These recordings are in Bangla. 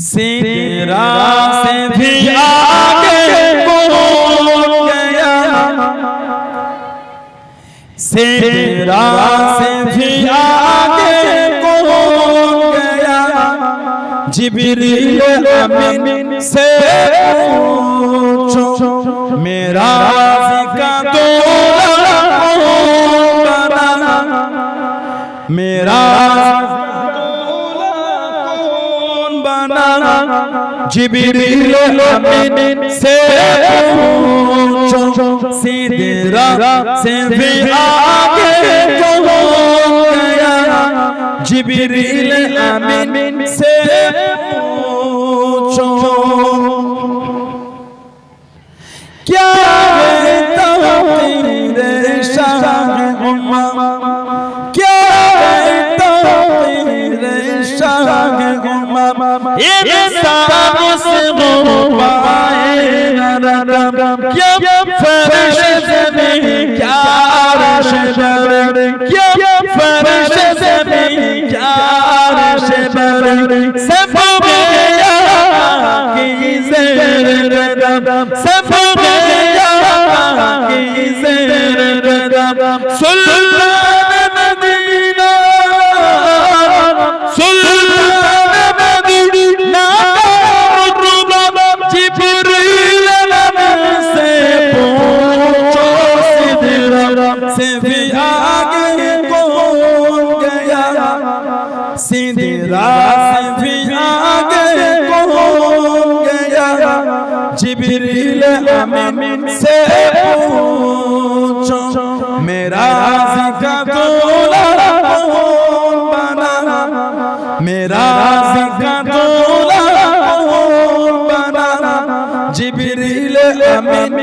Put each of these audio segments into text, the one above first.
सिदरा से भी आगे कौन गया सिदरा से भी आगे कौन गया जिब्रील अमीन से पूछो मेरा जिका दूल्हा कौन बना मेरा বানা জিবরিল আমিন সে পূছো সিদরা সে ভি আগে কহো জিবরিল আমিন সে کیم فرش زمین کارش ببر کیم فرش زمین کارش ببر سبب یا کی زیر ردم سبب یا کی زیر ردم سلطان अमीन से पूछो मेरा जिका दूल्हा कौन बना मेरा जिका दूल्हा कौन बना जिब्रील अमीन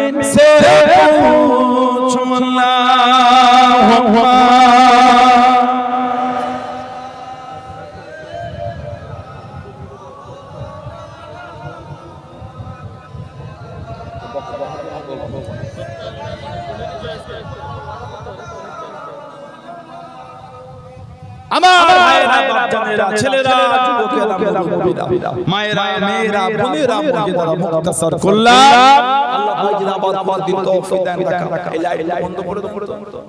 আমার ভাইয়েরা বাপজানেরা ছেলেরা যুবকেরা মুরব্বীরা মায়েরা মেয়েরা বোনেরা মহিলারা মুক্তাসার করলাম আল্লাহ পাক জিন্দাবাদ দিন তৌফিক দেন রাখা এই লাইট বন্ধ করে দাও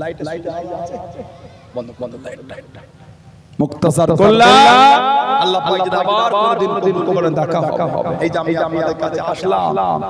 লাইট লাইট বন্ধ বন্ধ লাইট লাইট মুক্তাসার করলাম আল্লাহ পাক জিন্দাবাদ করার দিন কবুল করেন দেখা হবে। এই যে আমি আপনাদের কাছে আসলাম